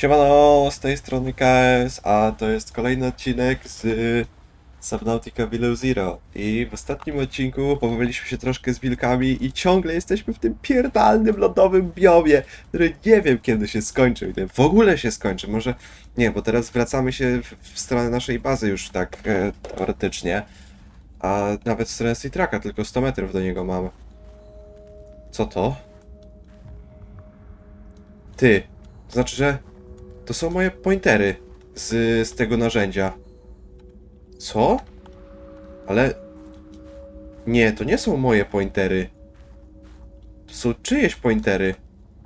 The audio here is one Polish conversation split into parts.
Siemano, z tej strony KS, a to jest kolejny odcinek z Subnautica Below Zero. I w ostatnim odcinku pobawiliśmy się troszkę z wilkami i ciągle jesteśmy w tym pierdalnym lodowym biomie, który nie wiem kiedy się skończy, ile w ogóle się skończy. Może nie, bo teraz wracamy się w, w stronę naszej bazy już tak e, teoretycznie, a nawet w stronę Citraka, tylko 100 metrów do niego mamy. Co to? Ty, to znaczy, że to są moje pointery z, z tego narzędzia. Co? Ale. Nie, to nie są moje pointery. To są czyjeś pointery.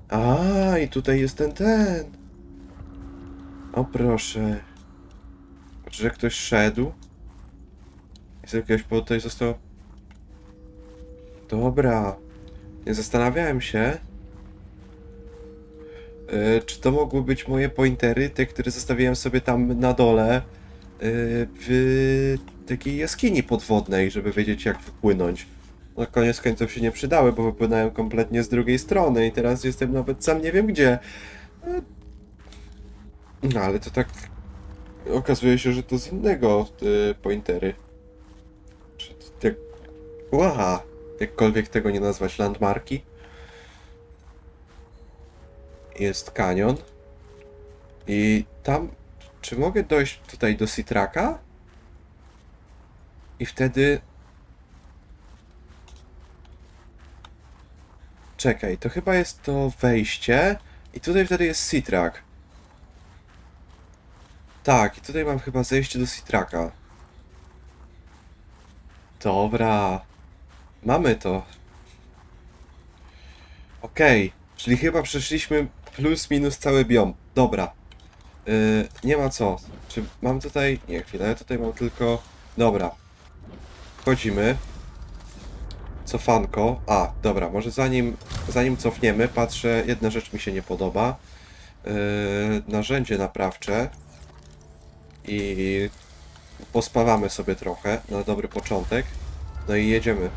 A, i tutaj jest ten ten. O proszę. Że ktoś szedł. Z jakiegoś powodu tutaj został. Dobra. Nie zastanawiałem się, Czy to mogły być moje pointery, te, które zostawiłem sobie tam na dole e, w takiej jaskini podwodnej, żeby wiedzieć jak wypłynąć? Na koniec końców się nie przydały, bo wypłynąłem kompletnie z drugiej strony i teraz jestem nawet sam nie wiem gdzie. E, No ale to tak okazuje się, że to z innego e, pointery. Czy jak... Ła, jakkolwiek tego nie nazwać, landmarki jest kanion. I tam, czy mogę dojść tutaj do Citraka? I wtedy. Czekaj, to chyba jest to wejście. I tutaj wtedy jest Citrak. Tak, i tutaj mam chyba zejście do Citraka. Dobra. Mamy to. Okej, czyli chyba przeszliśmy plus minus cały biom. Dobra. Yy, nie ma co. Czy mam tutaj. Nie, chwilę, ja tutaj mam tylko. Dobra. Wchodzimy. Cofanko. A, dobra, może zanim, zanim cofniemy, patrzę, jedna rzecz mi się nie podoba. Yy, narzędzie naprawcze. I pospawamy sobie trochę na dobry początek. No i jedziemy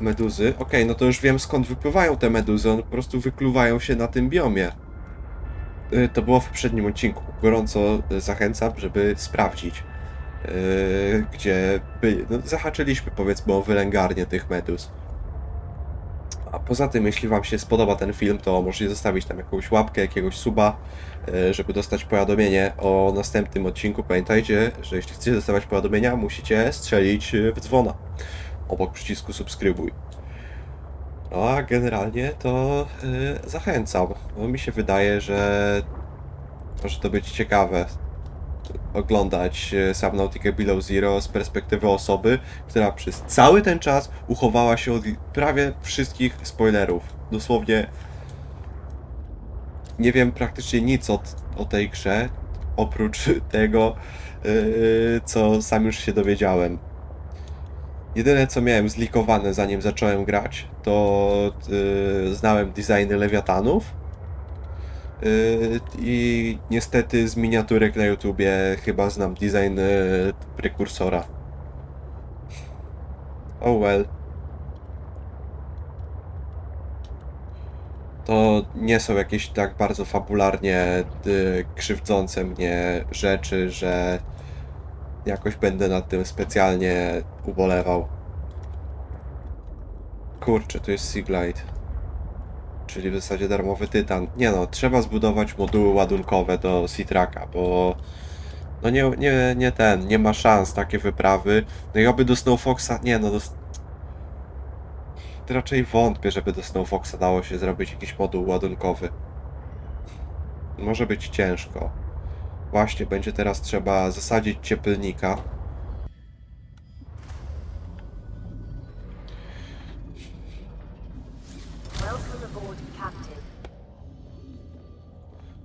meduzy. Okej, no to już wiem skąd wypływają te meduzy. One po prostu wykluwają się na tym biomie. E, to było w poprzednim odcinku. Gorąco e, zachęcam, żeby sprawdzić. e, Gdzie by, no, zahaczyliśmy powiedzmy o wylęgarnię tych meduz. A poza tym, jeśli Wam się spodoba ten film, to możecie zostawić tam jakąś łapkę, jakiegoś suba, e, żeby dostać powiadomienie o następnym odcinku. Pamiętajcie, że jeśli chcecie dostawać powiadomienia, musicie strzelić e, w dzwona obok przycisku subskrybuj. No a generalnie to y, zachęcam. Bo mi się wydaje, że może to być ciekawe oglądać y, Subnautica Below Zero z perspektywy osoby, która przez cały ten czas uchowała się od prawie wszystkich spoilerów. Dosłownie nie wiem praktycznie nic o, tej grze, oprócz tego, y, co sam już się dowiedziałem. Jedyne co miałem zlikowane zanim zacząłem grać, to yy, znałem designy lewiatanów. Yy, I niestety z miniaturek na YouTubie chyba znam design yy, prekursora. Oh well. To nie są jakieś tak bardzo fabularnie yy, krzywdzące mnie rzeczy, że jakoś będę nad tym specjalnie ubolewał. Kurczę, tu jest Seaglide. Czyli w zasadzie darmowy tytan. Nie no, trzeba zbudować moduły ładunkowe do Citraka, bo no nie, nie, nie ten, nie ma szans takie wyprawy. No i oby do Snowfoxa, nie no, do... Raczej wątpię, żeby do Snowfoxa dało się zrobić jakiś moduł ładunkowy. Może być ciężko. Właśnie, będzie teraz trzeba zasadzić Captain.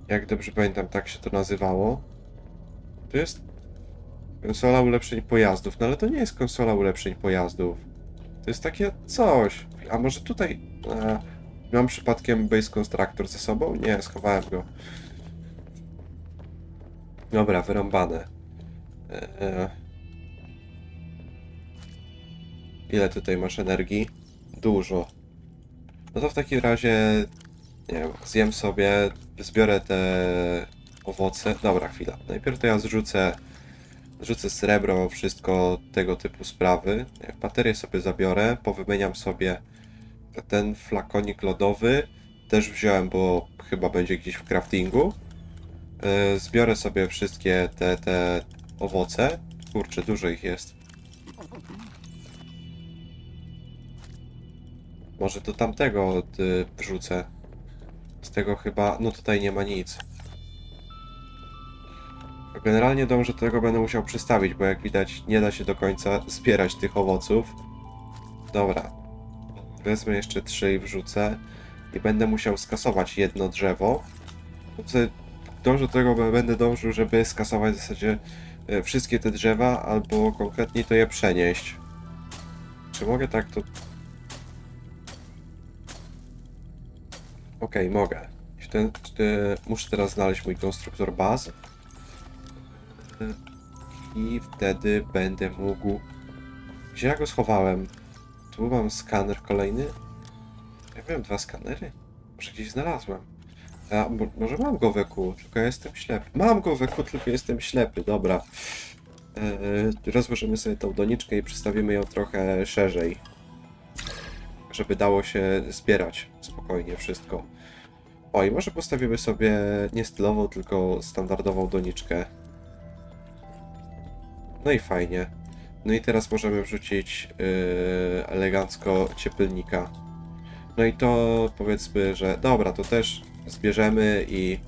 Jak dobrze pamiętam, tak się to nazywało. To jest konsola ulepszeń pojazdów, no ale to nie jest konsola ulepszeń pojazdów. To jest takie coś. A może tutaj... E, mam przypadkiem Base Constructor ze sobą? Nie, schowałem go. Dobra, wyrąbane. E, ile tutaj masz energii? Dużo. No to w takim razie Nie wiem, zjem sobie, zbiorę te owoce. Dobra, chwila. Najpierw to ja zrzucę, zrzucę srebro, wszystko tego typu sprawy. Baterię sobie zabiorę, powymieniam sobie ten flakonik lodowy. Też wziąłem, bo chyba będzie gdzieś w craftingu. Yy, Zbiorę sobie wszystkie te, te owoce. Kurczę, dużo ich jest. Może do tamtego y, wrzucę. Z tego chyba, no tutaj nie ma nic. Generalnie dążę do tego, będę musiał przystawić, bo jak widać nie da się do końca zbierać tych owoców. Dobra. Wezmę jeszcze trzy i wrzucę. I będę musiał skasować jedno drzewo. Dążę do tego, będę dążył, żeby skasować w zasadzie e, wszystkie te drzewa, albo konkretnie to je przenieść. Czy mogę tak to Okej, mogę. I w ten, muszę teraz znaleźć mój konstruktor baz. E, I wtedy będę mógł... Gdzie ja go schowałem? Tu mam skaner kolejny. Ja miałem dwa skanery? Może gdzieś znalazłem. A, mo- może mam go w EQ, tylko ja jestem ślepy. Mam go w EQ, tylko jestem ślepy, dobra. Eee, rozłożymy sobie tą doniczkę i przystawimy ją trochę szerzej żeby dało się zbierać spokojnie wszystko. O, i może postawimy sobie nie stylową, tylko standardową doniczkę. No i fajnie. No i teraz możemy wrzucić yy, elegancko ciepelnika. No i to powiedzmy, że dobra, to też zbierzemy i...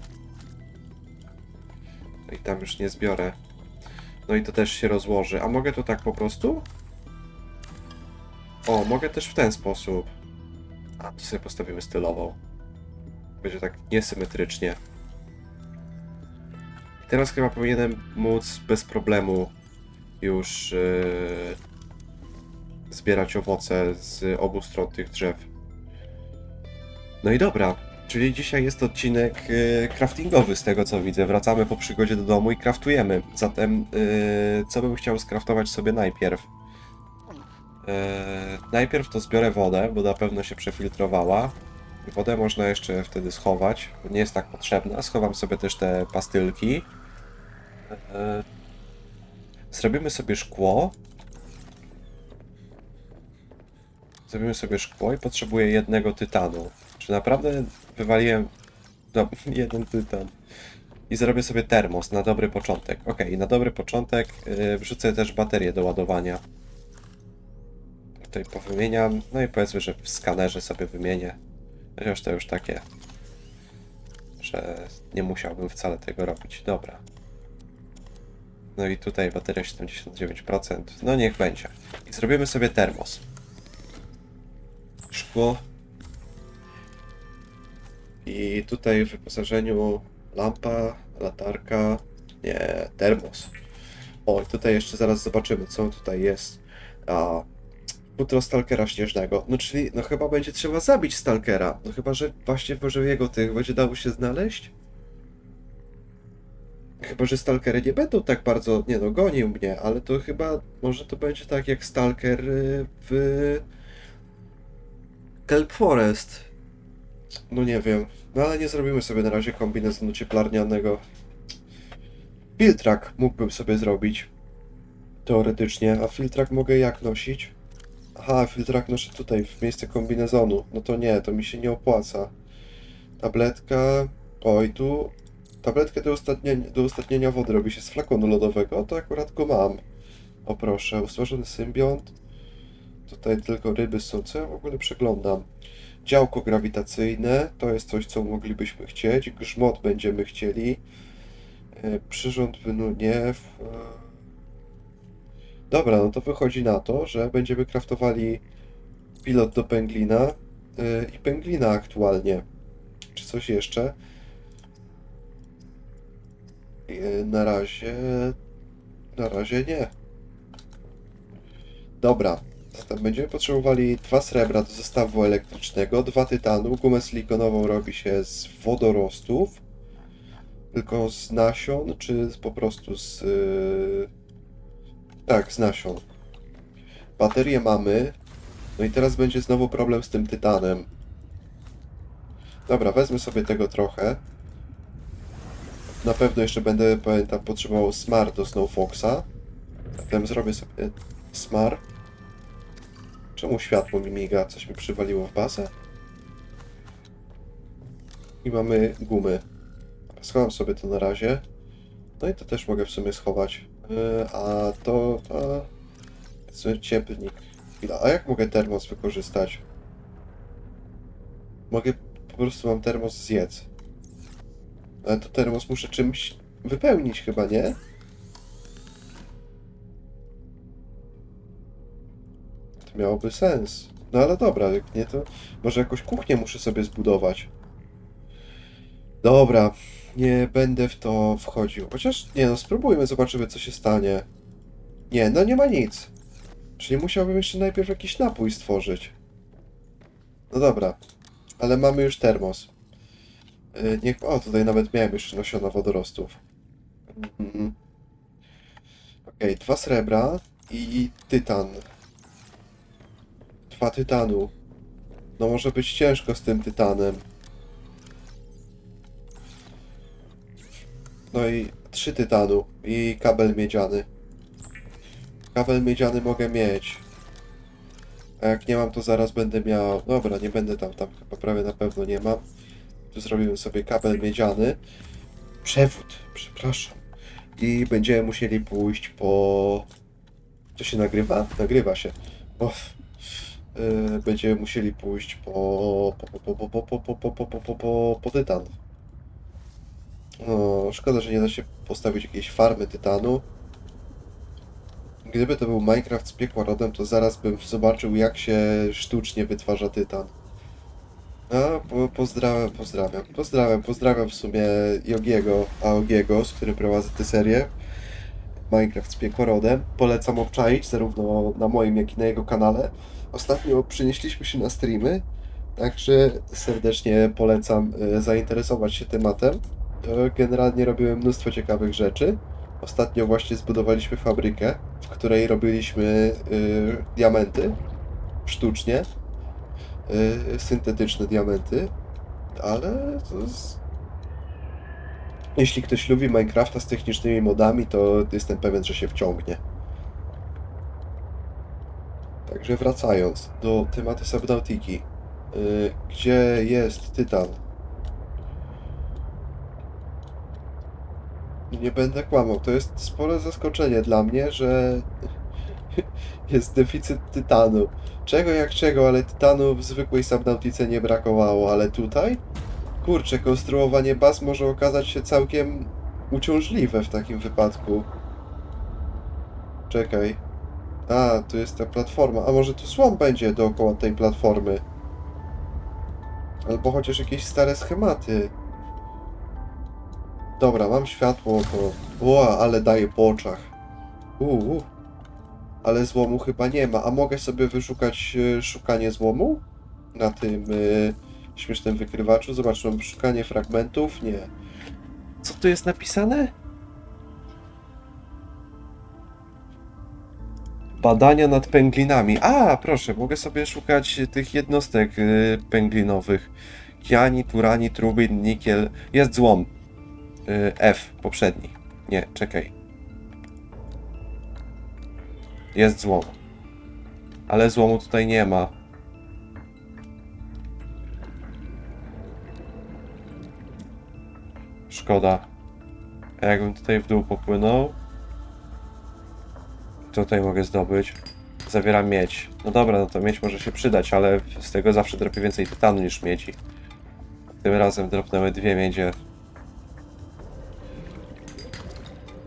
I tam już nie zbiorę. No i to też się rozłoży. A mogę to tak po prostu? O, mogę też w ten sposób. A, tu sobie postawimy stylową. Będzie tak niesymetrycznie. I teraz chyba powinienem móc bez problemu już yy, zbierać owoce z obu stron tych drzew. No i dobra, czyli dzisiaj jest odcinek yy, craftingowy z tego co widzę. Wracamy po przygodzie do domu i craftujemy. Zatem yy, co bym chciał skraftować sobie najpierw? Eee, najpierw to zbiorę wodę, bo na pewno się przefiltrowała. Wodę można jeszcze wtedy schować, bo nie jest tak potrzebna. Schowam sobie też te pastylki. Zrobimy sobie szkło. Zrobimy sobie szkło i potrzebuję jednego tytanu. Czy naprawdę wywaliłem no, jeden tytan? I zrobię sobie termos na dobry początek. Ok, na dobry początek yy, wrzucę też baterię do ładowania tutaj powymieniam. No i powiedzmy, że w skanerze sobie wymienię. Chociaż to już takie, że nie musiałbym wcale tego robić. Dobra. No i tutaj bateria 79%. No niech będzie. I zrobimy sobie termos. Szkło. I tutaj w wyposażeniu lampa, latarka. Nie, termos. O, i tutaj jeszcze zaraz zobaczymy, co tutaj jest. A, futro stalkera śnieżnego. No czyli, no chyba będzie trzeba zabić stalkera. No chyba, że właśnie może jego tych będzie dało się znaleźć? Chyba, że stalkery nie będą tak bardzo, nie no, gonił mnie, ale to chyba, może to będzie tak jak stalker y, w Kelp Forest. No nie wiem, no ale nie zrobimy sobie na razie kombinezonu cieplarnianego. Filtrak mógłbym sobie zrobić. Teoretycznie, a filtrak mogę jak nosić? Aha, filtrak noszę tutaj, w miejsce kombinezonu. No to nie, to mi się nie opłaca. Tabletka. Oj, tu. Tabletkę do, ostatnienia, do ostatnienia wody robi się z flakonu lodowego. O, to akurat go mam. O proszę, usmażony symbiont. Tutaj tylko ryby są. Co ja w ogóle przeglądam? Działko grawitacyjne. To jest coś, co moglibyśmy chcieć. Grzmot będziemy chcieli. E, Przyrząd wynuniew. E, Dobra, no to wychodzi na to, że będziemy kraftowali pilot do pęglina yy, i pęglina aktualnie. Czy coś jeszcze? Na razie... Na razie nie. Dobra. Będziemy potrzebowali dwa srebra do zestawu elektrycznego, dwa tytanu, gumę silikonową robi się z wodorostów, tylko z nasion, czy po prostu z... Yy... Tak, z nasion. Baterię mamy. No i teraz będzie znowu problem z tym tytanem. Dobra, wezmę sobie tego trochę. Na pewno jeszcze będę, pamiętam, potrzebował smar do Snow Foxa. Zatem zrobię sobie smar. Czemu światło mi miga? Coś mi przywaliło w bazę? I mamy gumy. Schowam sobie to na razie. No i to też mogę w sumie schować. Yy, a to... Chwila, a jak mogę termos wykorzystać? Mogę... Po prostu mam termos zjedz. Ale to termos muszę czymś wypełnić chyba, nie? Miałoby sens. No ale dobra, jak nie to... Może jakąś kuchnię muszę sobie zbudować. Dobra, nie będę w to wchodził. Chociaż, nie no, spróbujmy, zobaczymy co się stanie. Nie, no nie ma nic. Czyli musiałbym jeszcze najpierw jakiś napój stworzyć. No dobra, ale mamy już termos. Yy, niech... O, tutaj nawet miałem jeszcze nasiona wodorostów. Mhm. Okej, dwa srebra i tytan. Dwa tytanu. No może być ciężko z tym tytanem. No i trzy tytanu i kabel miedziany. Kabel miedziany mogę mieć. A jak nie mam, to zaraz będę miał. Dobra, nie będę tam, tam chyba prawie na pewno nie mam. Tu zrobimy sobie kabel miedziany. Przewód, przepraszam. I będziemy musieli pójść po. To się nagrywa? Nagrywa się. O. Yy, Będziemy musieli pójść po. po, po, po, po, po, po, po, po, po, po, po, tytan. No, szkoda, że nie da się postawić jakiejś farmy tytanu. Gdyby to był Minecraft z piekła rodem, to zaraz bym zobaczył, jak się sztucznie wytwarza tytan. No, po, pozdrawiam, pozdrawiam. Pozdrawiam, pozdrawiam w sumie Jogiego, Aogiego, z którym prowadzę tę serię. Minecraft z piekła rodem. Polecam obczaić, zarówno na moim, jak i na jego kanale. Ostatnio przenieśliśmy się na streamy, także serdecznie polecam e, zainteresować się tematem. E, Generalnie robiłem mnóstwo ciekawych rzeczy. Ostatnio właśnie zbudowaliśmy fabrykę, w której robiliśmy y, diamenty sztucznie, syntetyczne diamenty, ale to jest... jeśli ktoś lubi Minecrafta z technicznymi modami, to jestem pewien, że się wciągnie. Także wracając do tematu Subnautiki, y, gdzie jest Tytan? Nie będę kłamał. To jest spore zaskoczenie dla mnie, że jest deficyt tytanu. Czego jak czego, ale tytanu w zwykłej Subnautice nie brakowało, ale tutaj? Kurczę, konstruowanie baz może okazać się całkiem uciążliwe w takim wypadku. Czekaj. A, tu jest ta platforma. A może tu słom będzie dookoła tej platformy? Albo chociaż jakieś stare schematy. Dobra, mam światło, to... Ła, ale daje po oczach. Uuu. Ale złomu chyba nie ma. A mogę sobie wyszukać e, szukanie złomu? Na tym e, śmiesznym wykrywaczu. Zobacz, mam szukanie fragmentów. Nie. Co tu jest napisane? Badania nad pęglinami. A, proszę, mogę sobie szukać tych jednostek e, pęglinowych. Kianit, uranit, rubin, nikiel. Jest złom. Y, F, poprzedni. Nie, czekaj. Jest złom. Ale złomu tutaj nie ma. Szkoda. A jakbym tutaj w dół popłynął? Tutaj mogę zdobyć. Zabieram miedź. No dobra, no to miedź może się przydać, ale z tego zawsze dropię więcej tytanu niż miedzi. Tym razem dropnęły dwie miedzie.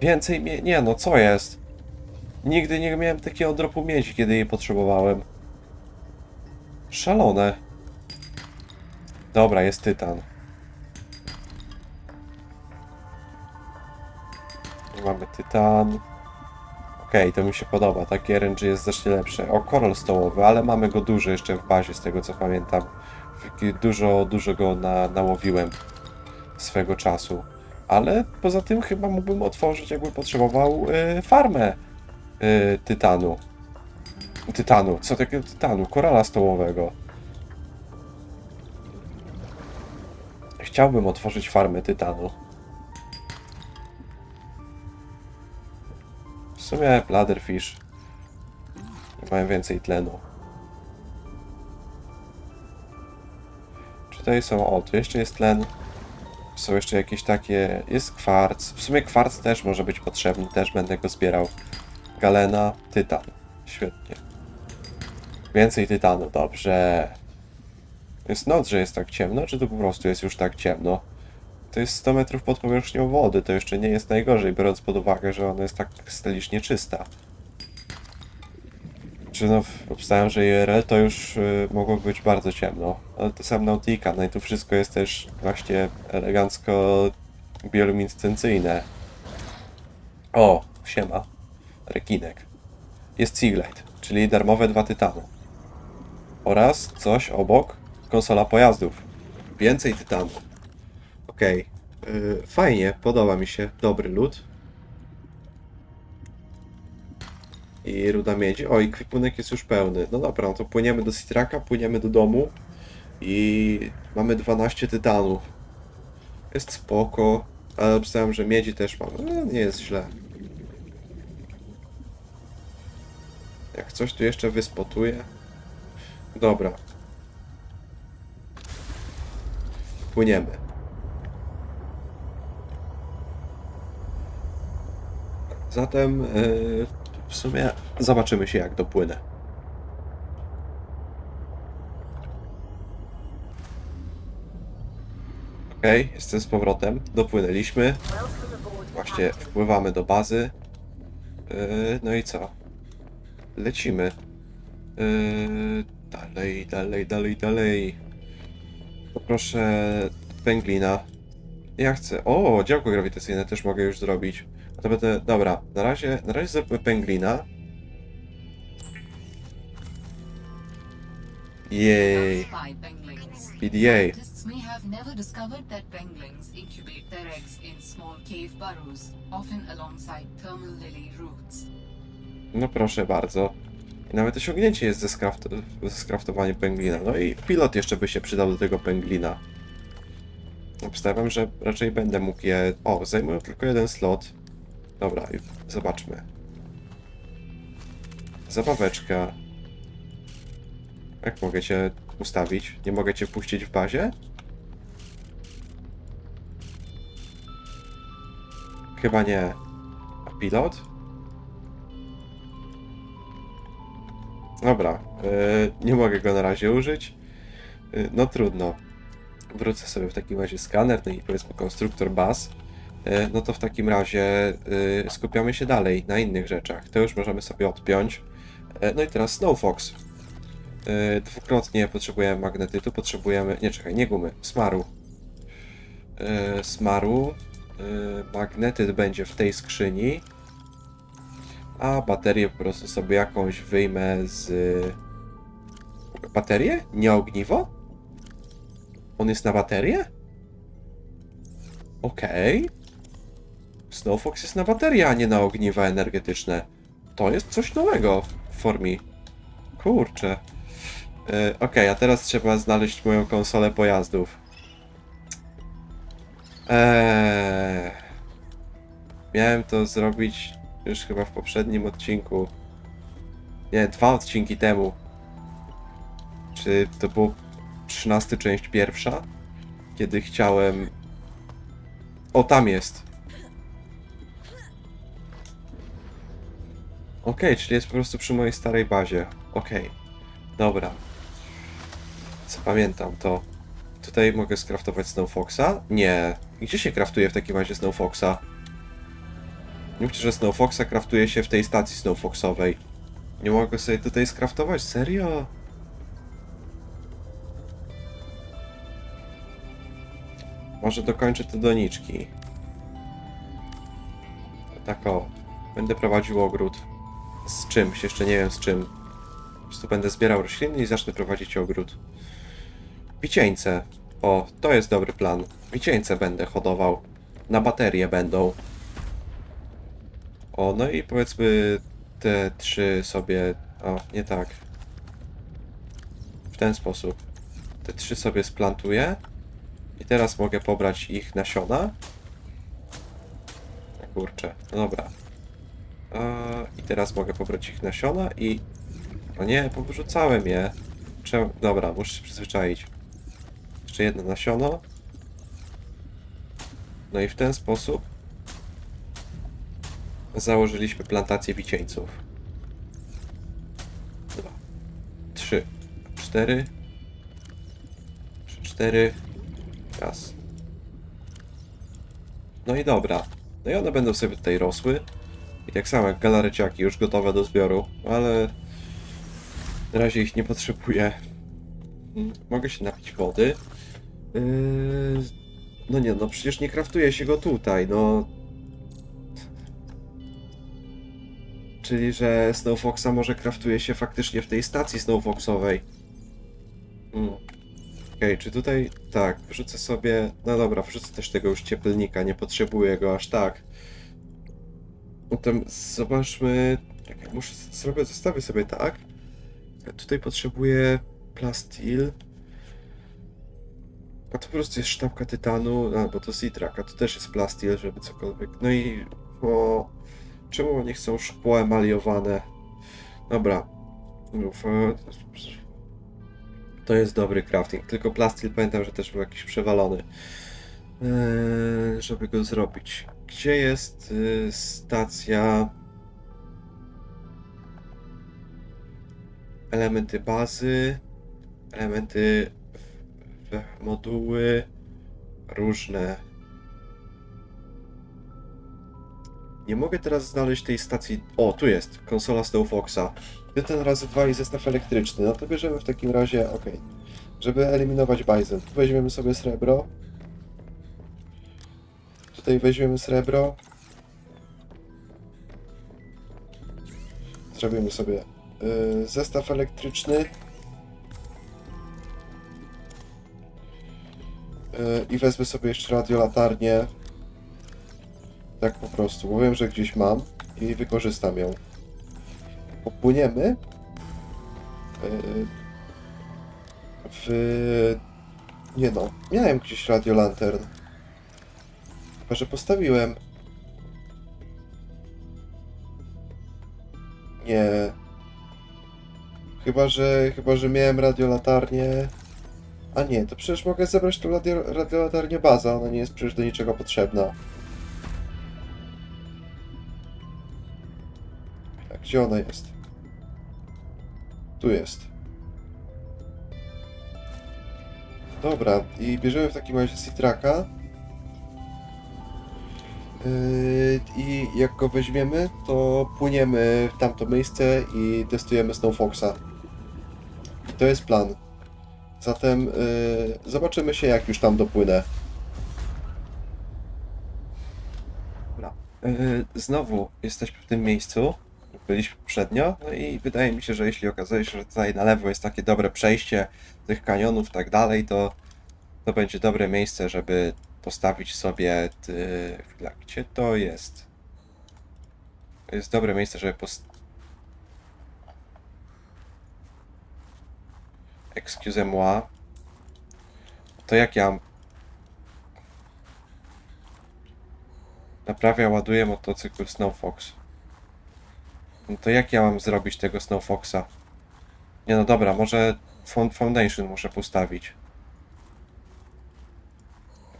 Więcej mie... Nie no, co jest? Nigdy nie miałem takiego dropu miedzi, kiedy jej potrzebowałem. Szalone. Dobra, jest tytan. Mamy tytan. Okej, to mi się podoba. Taki RNG jest znacznie lepszy. O, korol stołowy, ale mamy go dużo jeszcze w bazie, z tego co pamiętam. Dużo, dużo go na, nałowiłem swego czasu. Ale poza tym chyba mógłbym otworzyć, jakbym potrzebował y, farmę y, tytanu. Tytanu, co takiego tytanu? Korala stołowego. Chciałbym otworzyć farmę tytanu. Sumie Bladderfish mają więcej tlenu. Czy tutaj są... O, tu jeszcze jest tlen. Są jeszcze jakieś takie... Jest kwarc. W sumie kwarc też może być potrzebny. Też będę go zbierał. Galena, tytan. Świetnie. Więcej tytanu, dobrze. Jest noc, że jest tak ciemno, czy to po prostu jest już tak ciemno? To jest 100 metrów pod powierzchnią wody, to jeszcze nie jest najgorzej, biorąc pod uwagę, że ona jest tak stelicznie czysta. Czy no, obstałem, że IRL to już y, mogło być bardzo ciemno, ale to sam Nautica, no i tu wszystko jest też właśnie elegancko bioluminescencyjne. O, siema. Rekinek. Jest Seaglide, czyli darmowe dwa tytany. Oraz coś obok, konsola pojazdów. Więcej tytanu. Okej. Yy, fajnie, podoba mi się. Dobry lód. I ruda miedzi. O, i kwipunek jest już pełny. No dobra, no to płyniemy do Citraka, płyniemy do domu. I mamy 12 tytanów. Jest spoko. Ale obstałem, że miedzi też mamy. No, nie jest źle. Jak coś tu jeszcze wyspotuję. Dobra. Płyniemy. Zatem yy, w sumie zobaczymy się jak dopłynę. Okej, jestem z powrotem. Dopłynęliśmy. Właśnie wpływamy do bazy. Yy, no i co? Lecimy. Yy, dalej, dalej, dalej, dalej. Poproszę pęglina. Ja chcę. O, działko grawitacyjne też mogę już zrobić. To będę. Dobra, na razie, na razie zróbmy pęglina. Jej. PDA. May have never discovered that penguins incubate their eggs in small cave burrows, often alongside thermal lily roots. No proszę bardzo. I nawet osiągnięcie jest ze, skraft ze pęglina. No i pilot jeszcze by się przydał do tego pęglina. Obstawiam, że raczej będę mógł je... O, zajmują tylko jeden slot. Dobra, zobaczmy. Zabaweczka. Jak mogę cię ustawić? Nie mogę cię puścić w bazie? Chyba nie. A pilot? Dobra, yy, nie mogę go na razie użyć. Yy, no trudno. Wrócę sobie w takim razie skaner, no i powiedzmy konstruktor baz. Yy, no to w takim razie yy, skupiamy się dalej na innych rzeczach. To już możemy sobie odpiąć. Yy, no i teraz Snow Fox. Yy, dwukrotnie potrzebujemy magnetytu, potrzebujemy... Nie, czekaj, nie gumy, smaru. Smaru. Magnetyt będzie w tej skrzyni. A baterię po prostu sobie jakąś wyjmę z. Baterię? Nie ogniwo? On jest na baterię? Okej. Snowfox jest na baterię, a nie na ogniwa energetyczne. To jest coś nowego w formie. Kurczę. Yy, Okej, a teraz trzeba znaleźć moją konsolę pojazdów. Eee. Miałem to zrobić już chyba w poprzednim odcinku. Nie, dwa odcinki temu. Czy to było 13 część pierwsza? Kiedy chciałem. O, tam jest. Okej, czyli jest po prostu przy mojej starej bazie. Okej. Dobra. Zapamiętam to. Tutaj mogę skraftować Snowfoxa? Nie. Gdzie się kraftuje w takim razie Snowfoxa? Nie mówcie, że Snowfoxa kraftuje się w tej stacji Snowfoxowej. Nie mogę sobie tutaj skraftować? Serio? Może dokończę te doniczki. Tak o. Będę prowadził ogród. Z czymś, jeszcze nie wiem z czym. Po prostu będę zbierał rośliny i zacznę prowadzić ogród. Wicieńce. O, to jest dobry plan. Wicieńce będę hodował. Na baterie będą. O, no i powiedzmy te trzy sobie. O, nie tak. W ten sposób. Te trzy sobie splantuję. I teraz mogę pobrać ich nasiona. Kurczę, no dobra. I teraz mogę pobrać ich nasiona i... O nie, powyrzucałem je. Czemu? Dobra, muszę się przyzwyczaić. Jeszcze jedno nasiono. No i w ten sposób założyliśmy plantację wicieńców. Dwa, trzy, cztery, trzy, cztery, raz. No i dobra. No i one będą sobie tutaj rosły. I tak samo jak galareciaki, już gotowe do zbioru, ale na razie ich nie potrzebuję. Mogę się napić wody. Yy, No nie, no przecież nie kraftuje się go tutaj, no. Czyli, że Snowfoxa może kraftuje się faktycznie w tej stacji Snowfoxowej. Mm. Okej, czy tutaj... Tak, wrzucę sobie... No dobra, wrzucę też tego już ciepelnika, nie potrzebuję go aż tak. Potem zobaczmy... Czekaj, muszę... Zrobię, zostawię sobie tak. Tutaj potrzebuję plastil. A to po prostu jest sztabka tytanu, a, bo to Citrak, a to też jest plastil, żeby cokolwiek. No i o, czemu oni chcą szkło emaliowane? Dobra. E, To jest dobry crafting, tylko plastil pamiętam, że też był jakiś przewalony. Eee, żeby go zrobić. Gdzie jest y, stacja? Elementy bazy, elementy moduły różne. Nie mogę teraz znaleźć tej stacji. O, tu jest konsola Snowfoxa. Ten razy dwa i zestaw elektryczny. No to bierzemy w takim razie, ok. Żeby eliminować Bison, weźmiemy sobie srebro. Tutaj weźmiemy srebro. Zrobimy sobie y, zestaw elektryczny. Y, I wezmę sobie jeszcze radiolatarnię. Tak po prostu, bo wiem, że gdzieś mam i wykorzystam ją. Popłyniemy y, w... Nie no, miałem gdzieś radiolantern. Chyba, że postawiłem. Nie. Chyba, że chyba, że miałem radiolatarnię. A nie, to przecież mogę zebrać tą radio, radiolatarnię baza, ona nie jest przecież do niczego potrzebna. A gdzie ona jest? Tu jest. Dobra, i bierzemy w takim razie Citraka. Yy, I jak go weźmiemy, to płyniemy w tamto miejsce i testujemy Snowfoxa. I to jest plan. Zatem yy, zobaczymy się, jak już tam dopłynę. Dobra. Yy, znowu jesteśmy w tym miejscu. Byliśmy poprzednio. No i wydaje mi się, że jeśli okazuje się, że tutaj na lewo jest takie dobre przejście tych kanionów i tak dalej, to to będzie dobre miejsce, żeby postawić sobie. Ty... Chwila, gdzie to jest? To jest dobre miejsce, żeby post... Excusez-moi. To jak ja... Naprawia, ładuje motocykl Snowfox. No to jak ja mam zrobić tego Snowfoxa? Nie no dobra, może Foundation muszę postawić.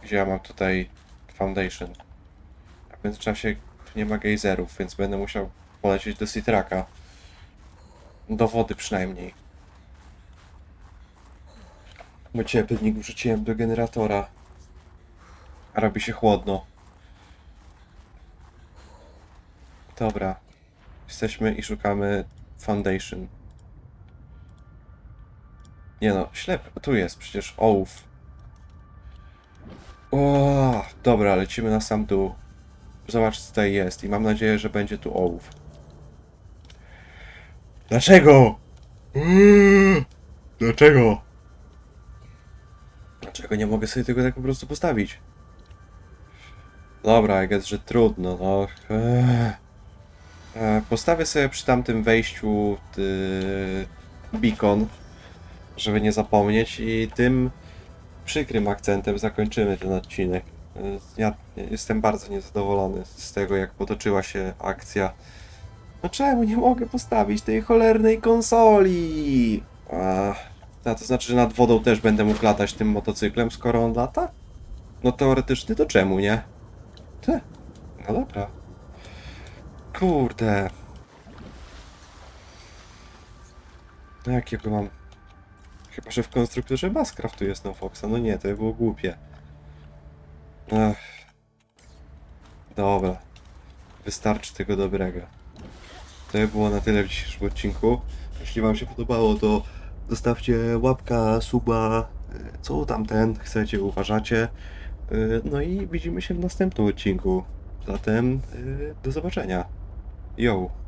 Gdzie ja mam tutaj Foundation? A w międzyczasie nie ma gejzerów, więc będę musiał polecieć do Citraka. Do wody przynajmniej. Bo ciepłnik wrzuciłem do generatora. A robi się chłodno. Dobra. Jesteśmy i szukamy Foundation. Nie no, ślep. Tu jest przecież ołów. O, dobra, lecimy na sam dół. Zobacz, co tutaj jest i mam nadzieję, że będzie tu ołów. Dlaczego? Eee, Dlaczego? Dlaczego nie mogę sobie tego tak po prostu postawić? Dobra, jak jest, że trudno, no. Eee. Postawię sobie przy tamtym wejściu y, beacon, żeby nie zapomnieć i tym przykrym akcentem zakończymy ten odcinek. Y, Ja jestem bardzo niezadowolony z tego, jak potoczyła się akcja. No czemu nie mogę postawić tej cholernej konsoli? A to znaczy, że nad wodą też będę mógł latać tym motocyklem, skoro on lata? No teoretycznie to czemu nie? Ty. No dobra. Kurde. No jakiego mam... Chyba, że w konstruktorze Bascraft tu jest no Foxa. No nie, to by było głupie. Ech. Dobra. Wystarczy tego dobrego. To by było na tyle w dzisiejszym odcinku. Jeśli wam się podobało, to zostawcie łapka, suba, y, co tam ten chcecie, uważacie. Y, No i widzimy się w następnym odcinku. Zatem y, do zobaczenia. Yo.